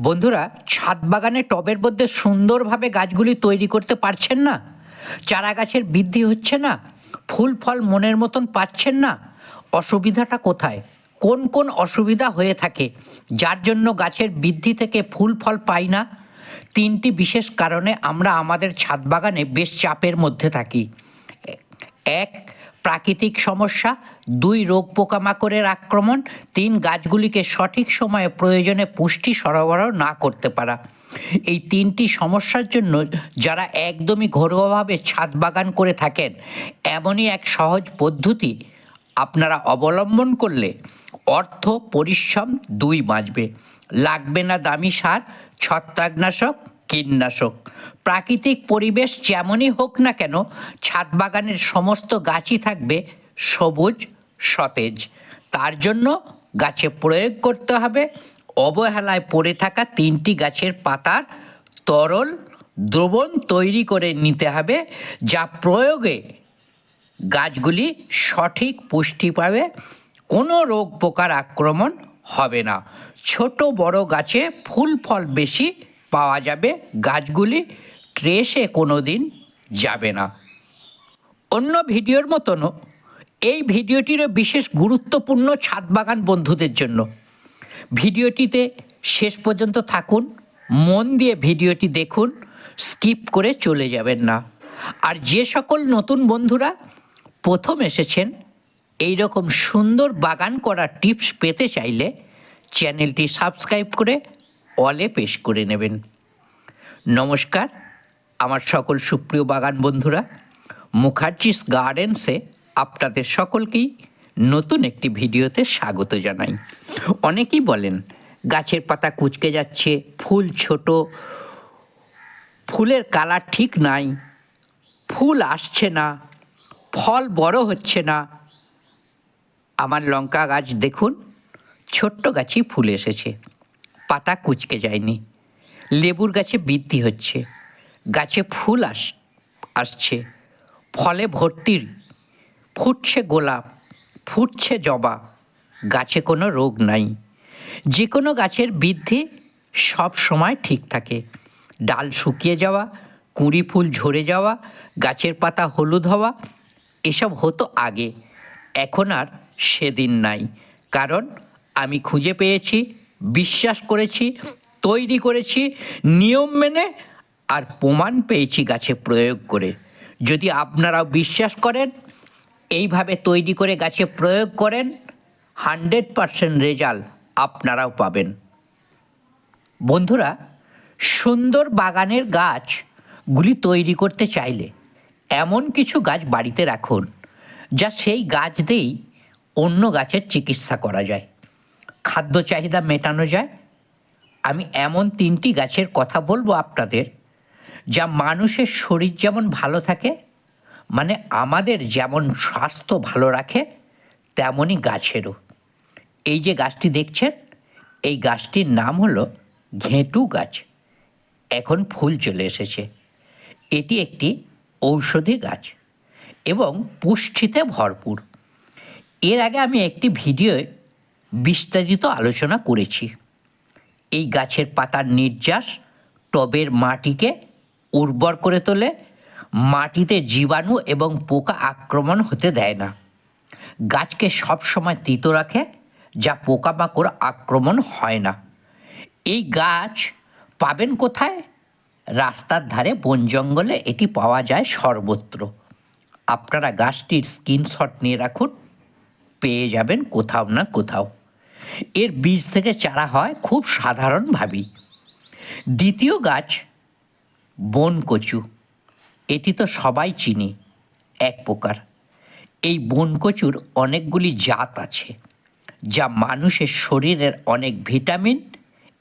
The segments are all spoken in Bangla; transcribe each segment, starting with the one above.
বন্ধুরা, ছাদ বাগানে টবের মধ্যে সুন্দরভাবে গাছগুলি তৈরি করতে পারছেন না। চারা গাছের বৃদ্ধি হচ্ছে না। ফুল, ফল, মনের মতন পাচ্ছেন না। অসুবিধাটা কোথায়? কোন কোন অসুবিধা হয়ে থাকে? যার জন্য গাছের বৃদ্ধি থেকে ফুল, ফল পাই না। তিনটি বিশেষ কারণে আমরা আমাদের ছাদ বাগানে বেশ চাপের মধ্যে থাকি। এক প্রাকৃতিক সমস্যা, দুই রোগ পোকামাকড়ের আক্রমণ, তিন গাছগুলিকে সঠিক সময়ে প্রয়োজনে পুষ্টি সরবরাহ না করতে পারা। এই তিনটি সমস্যার জন্য যারা একদমই ঘরোয়াভাবে ছাদ বাগান করে থাকেন, এমনই এক সহজ পদ্ধতি আপনারা অবলম্বন করলে অর্থ পরিশ্রম দুই বাঁচবে। লাগবে না দামি সার, ছত্রাকনাশক কীটনাশক। প্রাকৃতিক পরিবেশ যেমনই হোক না কেন, ছাদ বাগানের সমস্ত গাছই থাকবে সবুজ, সতেজ। তার জন্য গাছে প্রয়োগ করতে হবে অবহেলায় পড়ে থাকা তিনটি গাছের পাতার তরল দ্রবণ তৈরি করে নিতে হবে, যা প্রয়োগে গাছগুলি সঠিক পুষ্টি পাবে, কোনো রোগ পোকার আক্রমণ হবে না। ছোট বড় গাছে ফুল ফল বেশি পাওয়া যাবে, গাছগুলি ট্রেসে কোনো দিন যাবে না। অন্য ভিডিওর মতনও এই ভিডিওটিরও বিশেষ গুরুত্বপূর্ণ ছাদ বাগান বন্ধুদের জন্য। ভিডিওটিতে শেষ পর্যন্ত থাকুন, মন দিয়ে ভিডিওটি দেখুন, স্কিপ করে চলে যাবেন না। আর যে সকল নতুন বন্ধুরা প্রথম এসেছেন এই রকম সুন্দর বাগান করার টিপস পেতে চাইলে চ্যানেলটি সাবস্ক্রাইব করে অলে পেশ করে নেবেন। নমস্কার, আমার সকল সুপ্রিয় বাগান বন্ধুরা, মুখার্জিস গার্ডেন্সে আপনাদের সকলকেই নতুন একটি ভিডিওতে স্বাগত জানাই। অনেকেই বলেন, গাছের পাতা কুচকে যাচ্ছে, ফুল ছোট, ফুলের কালার ঠিক নাই, ফুল আসছে না, ফল বড় হচ্ছে না। আমার লঙ্কা গাছ দেখুন, ছোট্ট গাছই ফুল এসেছে। পাতা কুচকে যায়নি। লেবুর গাছে বৃদ্ধি হচ্ছে। গাছে ফুল আস, আসছে। ফলে ভর্তির, ফুটছে গোলাপ, ফুটছে জবা। গাছে কোনো রোগ নাই। যে কোনো গাছের বৃদ্ধি সব সময় ঠিক থাকে। ডাল শুকিয়ে যাওয়া, কুঁড়ি ফুল ঝরে যাওয়া, গাছের পাতা হলুদ হওয়া, এসব হতো আগে। এখন আর সেদিন নাই। কারণ আমি খুঁজে পেয়েছি বিশ্বাস করেছি, তৈরি করেছি, নিয়ম মেনে আর প্রমাণ পেয়েছি গাছে প্রয়োগ করে। যদি আপনারাও বিশ্বাস করেন, এইভাবে তৈরি করে গাছে প্রয়োগ করেন, হান্ড্রেড পারসেন্ট রেজাল্ট আপনারাও পাবেন। বন্ধুরা, সুন্দর বাগানের গাছগুলি তৈরি করতে চাইলে এমন কিছু গাছ বাড়িতে রাখুন, যা সেই গাছ দিয়েই অন্য গাছের চিকিৎসা করা যায়। খাদ্য চাহিদা মেটানো যায়? আমি এমন তিনটি গাছের কথা বলব আপনাদের, যা মানুষের শরীর যেমন ভালো থাকে মানে আমাদের যেমন স্বাস্থ্য ভালো রাখে তেমনই গাছেরও। এই যে গাছটি দেখছেন, এই গাছটির নাম হলো ঘেঁটু গাছ। এখন ফুল চলে এসেছে। এটি একটি ঔষধি গাছ এবং পুষ্টিতে ভরপুর। এর আগে আমি একটি ভিডিওয় বিস্তারিত আলোচনা করেছি। এই গাছের পাতার নির্যাস টবের মাটিকে উর্বর করে তোলে, মাটিতে জীবাণু এবং পোকা আক্রমণ হতে দেয় না। গাছকে সবসময় তিতো রাখে, যা পোকামাকড় আক্রমণ হয় না। এই গাছ পাবেন কোথায়? রাস্তার ধারে বন জঙ্গলে এটি পাওয়া যায় সর্বত্র। আপনারা গাছটির স্ক্রিনশট নিয়ে রাখুন, পেয়ে যাবেন কোথাও না কোথাও। এর বীজ থেকে চারা হয় খুব সাধারণভাবেই দ্বিতীয় গাছ বন কচু। এটি তো সবাই চিনি, এক প্রকার। এই বন কচুর অনেকগুলি জাত আছে, যা মানুষের শরীরের অনেক ভিটামিন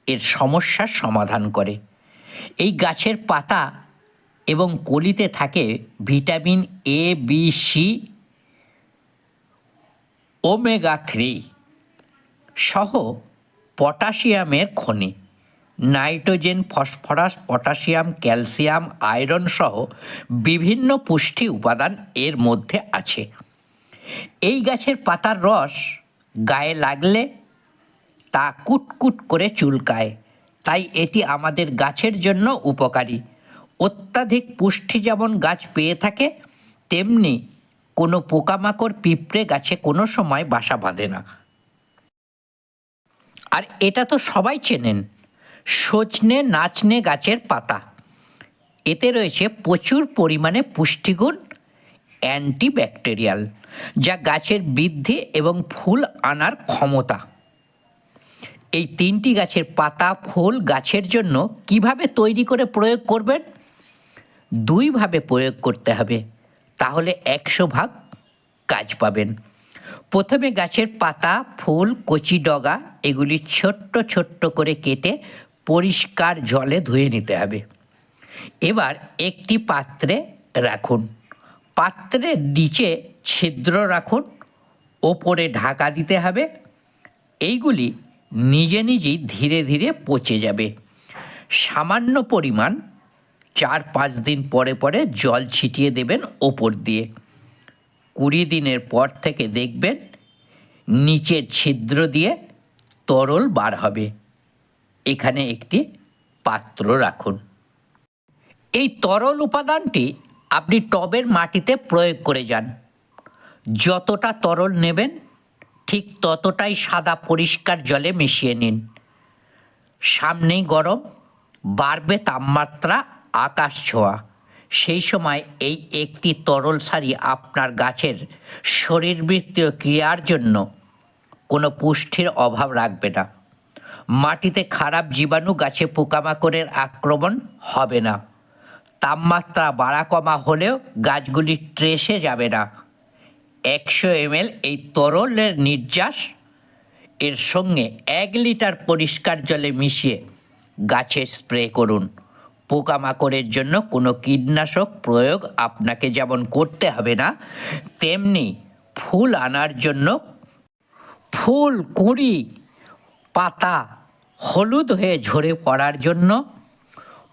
এর সমস্যার সমাধান করে। এই গাছের পাতা এবং কলিতে থাকে vitamin A, B, C, omega three. সহ পটাশিয়ামের খনি। Nitrogen, phosphorus, potassium, calcium, iron সহ বিভিন্ন পুষ্টি উপাদান এর মধ্যে আছে। এই গাছের পাতার রস গায়ে লাগলে তা কুটকুট করে চুলকায়। তাই এটি আমাদের গাছের জন্য উপকারী। অত্যাধিক পুষ্টি যেমন গাছ পেয়ে থাকে, তেমনি কোনো পোকামাকড়, পিঁপড়ে গাছে কোনো সময় বাসা বাঁধে না। আর এটা তো সবাই চেনেন। সজনে নাচনে গাছের পাতা। এতে রয়েছে প্রচুর পরিমাণে পুষ্টিগুণ অ্যান্টিব্যাকটেরিয়াল, যা গাছের বৃদ্ধি এবং ফুল আনার ক্ষমতা। এই তিনটি গাছের পাতা, ফুল গাছের জন্য কীভাবে তৈরি করে প্রয়োগ করবেন? দুইভাবে প্রয়োগ করতে হবে। তাহলে একশো ভাগ কাজ পাবেন। প্রথমে গাছের পাতা, ফুল, কচি ডগা এগুলি ছোট্ট ছোট্ট করে কেটে পরিষ্কার জলে ধুয়ে নিতে হবে। এবার একটি পাত্রে রাখুন। পাত্রের নিচে ছিদ্র রাখুন। ওপরে ঢাকা দিতে হবে। এইগুলি নিজে নিজেই ধীরে ধীরে পচে যাবে। সামান্য পরিমাণ চার পাঁচ দিন পরে পরে জল ছিটিয়ে দেবেন ওপর দিয়ে। কুড়ি দিনের পর থেকে দেখবেন নিচের ছিদ্র দিয়ে তরল বার হবে। এখানে একটি পাত্র রাখুন। এই তরল উপাদানটি আপনি টবের মাটিতে প্রয়োগ করে যান। যতটা তরল নেবেন, ঠিক ততটাই সাদা পরিষ্কার জলে মিশিয়ে নিন। সামনেই গরম, বাড়বে তাপমাত্রা, আকাশ ছোঁয়া। সেই সময় এই একটি তরল সারি আপনার গাছের শরীরবৃত্তীয় ক্রিয়ার জন্য কোনো পুষ্টির অভাব রাখবে না। মাটিতে খারাপ জীবাণু গাছে পোকামাকড়ের আক্রমণ হবে না। তাপমাত্রা বাড়া কমা হলেও গাছগুলি ট্রেসে যাবে না। একশো এমএল এই তরলের নির্যাস, এর সঙ্গে এক লিটার পরিষ্কার জলে মিশিয়ে গাছে স্প্রে করুন। পোকামাকড়ের জন্য কোনো কীটনাশক প্রয়োগ আপনাকে যেমন করতে হবে না, তেমনি ফুল আনার জন্য ফুল, কুঁড়ি, পাতা হলুদ হয়ে ঝরে পড়ার জন্য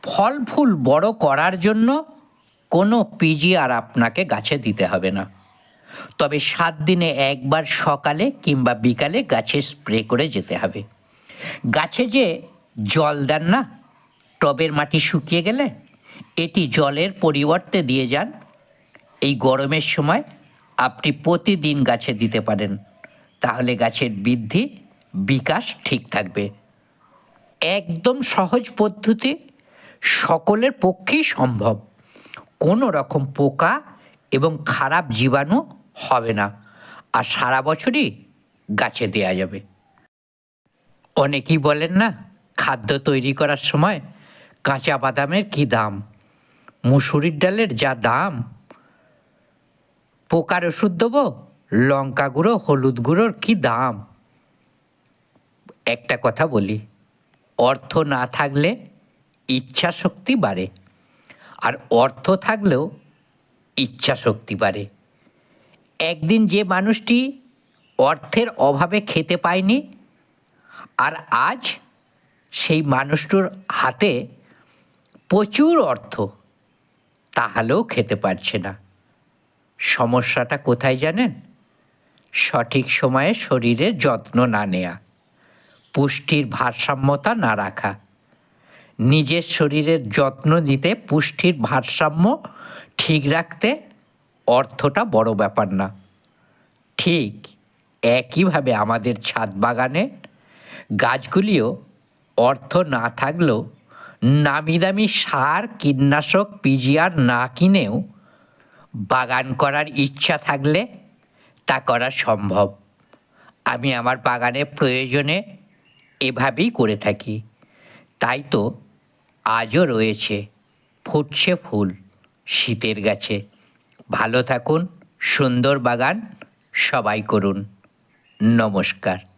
ফল ফুল বড় করার জন্য কোনো পিজি আর আপনাকে গাছে দিতে হবে না। তবে সাত দিনে একবার সকালে কিংবা বিকালে গাছে স্প্রে করে যেতে হবে। গাছে যে জল দেন না টবের মাটি শুকিয়ে গেলে এটি জলের পরিবর্তে দিয়ে যান। এই গরমের সময় আপনি প্রতিদিন গাছে দিতে পারেন, তাহলে গাছের বৃদ্ধি, বিকাশ ঠিক থাকবে। একদম সহজ পদ্ধতি, সকলের পক্ষেই সম্ভব। কোনো রকম পোকা এবং খারাপ জীবাণু হবে না, আর সারা বছরই গাছে দেওয়া যাবে। অনেকেই বলেন না, খাদ্য তৈরি করার সময় কাঁচা বাদামের কী দাম? মুসুরির ডালের যা দাম? পোকার ওষুধ দেবো? লঙ্কা গুঁড়ো, হলুদ গুঁড়োর কী দাম? একটা কথা বলি, অর্থ না থাকলে ইচ্ছা শক্তি বাড়ে। আর অর্থ থাকলেও ইচ্ছা শক্তি বাড়ে। একদিন যে মানুষটি অর্থের অভাবে খেতে পায়নি, আর আজ সেই মানুষটির হাতে প্রচুর অর্থ, তাহলেও খেতে পারছে না। সমস্যাটা কোথায় জানেন? সঠিক সময়ে শরীরের যত্ন না নেয়া, পুষ্টির ভারসাম্যতা না রাখা। নিজের শরীরের যত্ন নিতে পুষ্টির ভারসাম্য ঠিক রাখতে অর্থটা বড় ব্যাপার না। ঠিক একইভাবে আমাদের ছাদ বাগানে গাছগুলিও অর্থ না থাকলেও নামি দামি সার, কীটনাশক, পিজিআর না কিনেও বাগান করার ইচ্ছা থাকলে তা করা সম্ভব। আমি আমার বাগানে প্রয়োজনে এভাবেই করে থাকি। তাই তো আজও রয়েছে ফুটছে ফুল শীতের গাছে। ভালো থাকুন, সুন্দর বাগান সবাই করুন। নমস্কার।